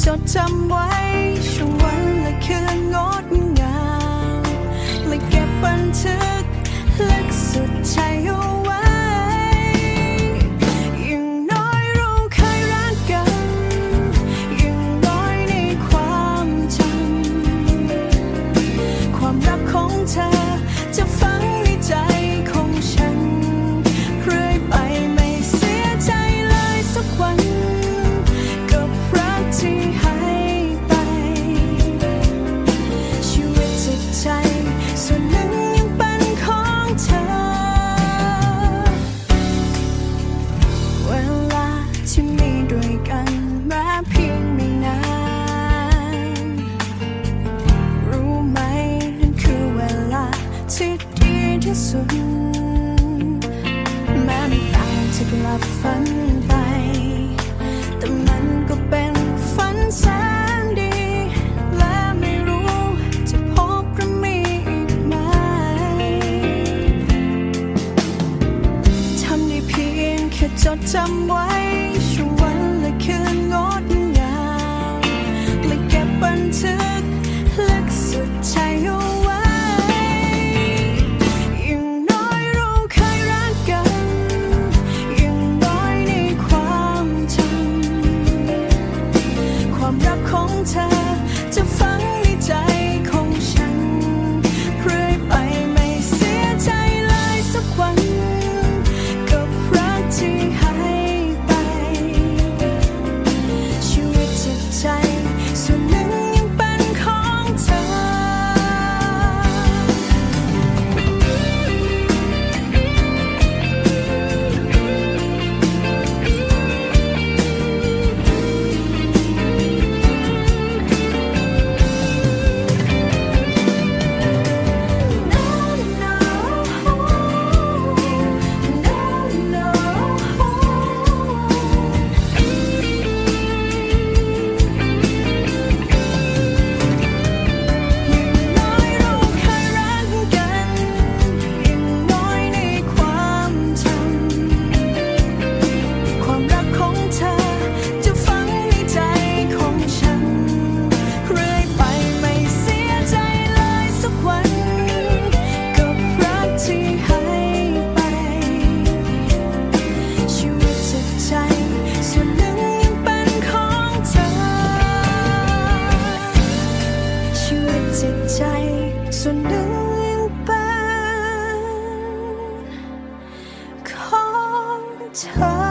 จดจำไว้ช่วงวันและคืนงดงามและเก็บบันทึกลึกสุดใจเอาไว้อย่างน้อยเราเคยรักกันอย่างน้อยในความจำความรักของเธอจะฝัุด แม้ไม่ต่างจากหลับฝันไป แต่มันก็เป็นฝันแสนดี และไม่รู้จะพบหระมีอีกไหมทำได้เพียงแค่จดจำไว้ช่ววันและคืนงดงามและเก็บบันทึกลึกสุดใจอยู่ รักของเธอ ชีวิจิตใจส่วนหนึ่งยังเป็นของเธอ ชีวิจิตใจส่วนหนึ่งยังเป็นของเธอ